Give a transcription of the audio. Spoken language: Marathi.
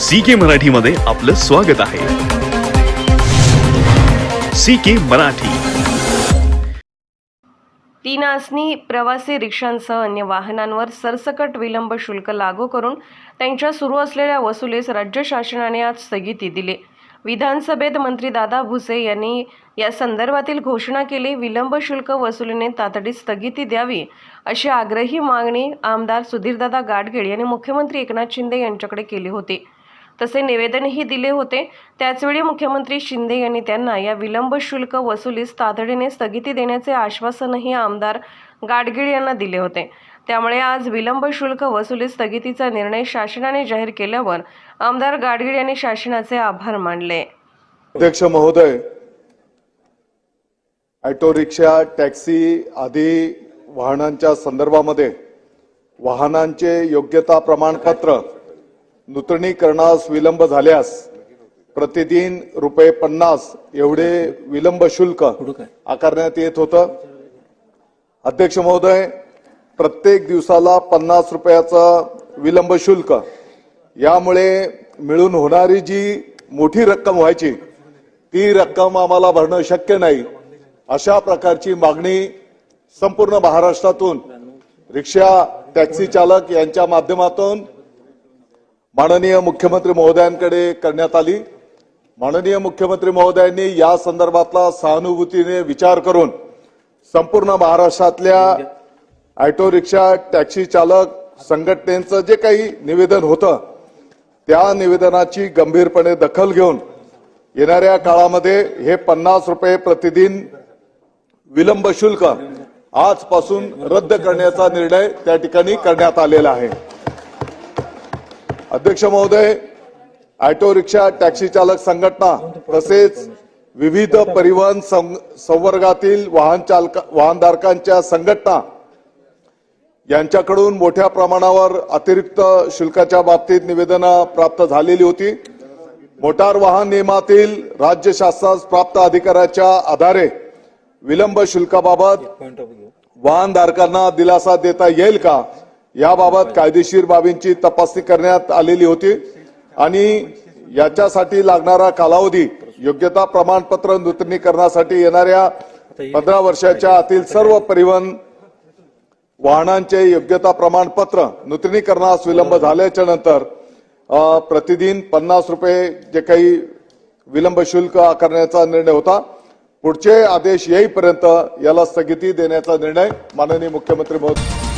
सी के मराठीमध्ये आपलं स्वागत आहे. C K Marathi. तीन आसनी प्रवासी रिक्षांसह अन्य वाहनांवर सरसकट विलंब शुल्क लागू करून त्यांच्या सुरू असलेल्या वसुलीस राज्य शासनाने आज स्थगिती दिली. विधानसभेत मंत्री दादा भुसे यांनी या संदर्भातील घोषणा केली विलंब शुल्क वसुलीने तातडीत स्थगिती द्यावी अशी आग्रही मागणी आमदार सुधीरदादा गाडगीळ यांनी मुख्यमंत्री एकनाथ शिंदे यांच्याकडे केली होती. तसे निवेदनही दिले होते. त्याचवेळी मुख्यमंत्री शिंदे यांनी त्यांना या विलंब शुल्क वसुलीस तातडीने स्थगिती देण्याचे आश्वासनही आमदार गाडगीळ यांना दिले होते. त्यामुळे आज विलंब शुल्क वसुली स्थगितीचा निर्णय शासनाने जाहीर केल्यावर आमदार गाडगीळ यांनी शासनाचे आभार मानले. अध्यक्ष महोदय ऑटो रिक्षा टॅक्सी आदी वाहनांच्या संदर्भामध्ये वाहनांचे योग्यता प्रमाणपत्र नूतनीकरणास विलंब झाल्यास प्रतिदिन रुपये पन्नास एवढे विलंब शुल्क आकारण्यात येत होतं. अध्यक्ष महोदय प्रत्येक दिवसाला पन्नास रुपयाचा विलंब शुल्क यामुळे मिळून होणारी जी मोठी रक्कम व्हायची ती रक्कम आम्हाला भरणं शक्य नाही. अशा प्रकारची मागणी संपूर्ण महाराष्ट्रातून रिक्षा टॅक्सी चालक यांच्या माध्यमातून माननीय मुख्यमंत्री महोदयांकडे करण्यात आली. माननीय मुख्यमंत्री महोदयांनी या संदर्भातला सहानुभूतीने विचार करून संपूर्ण महाराष्ट्रातल्या ऑटो रिक्षा टॅक्सी चालक संघटनेचं जे काही निवेदन होतं त्या निवेदनाची गंभीरपणे दखल घेऊन येणाऱ्या काळामध्ये हे पन्नास रुपये प्रतिदिन विलंब शुल्क आजपासून रद्द करण्याचा निर्णय त्या ठिकाणी करण्यात आलेला आहे. अध्यक्ष महोदय ऑटो रिक्षा टॅक्सी चालक संघटना तसेच विविध परिवहन संवर्गातील वाहन चालक वाहनधारकांच्या संघटना यांच्याकडून मोठ्या प्रमाणावर अतिरिक्त शुल्काच्या बाबतीत निवेदनं प्राप्त झालेली होती. मोटार वाहन नियमातील राज्य शासनास प्राप्त अधिकाऱ्याच्या आधारे विलंब शुल्काबाबत वाहनधारकांना दिलासा देता येईल का? याबाबत कायदेशीर बाबींची तपासणी करण्यात आलेली होती आणि याच्यासाठी लागणारा कालावधी योग्यता प्रमाणपत्र नूतनीकरणासाठी येणाऱ्या पंधरा वर्षाच्या आतील सर्व परिवहन वाहनांचे योग्यता प्रमाणपत्र नूतनीकरणास विलंब झाल्याच्यानंतर प्रतिदिन पन्नास रुपये जे काही विलंब शुल्क आकारण्याचा निर्णय होता. पुढचे आदेश येईपर्यंत याला स्थगिती देण्याचा निर्णय माननीय मुख्यमंत्री महोदय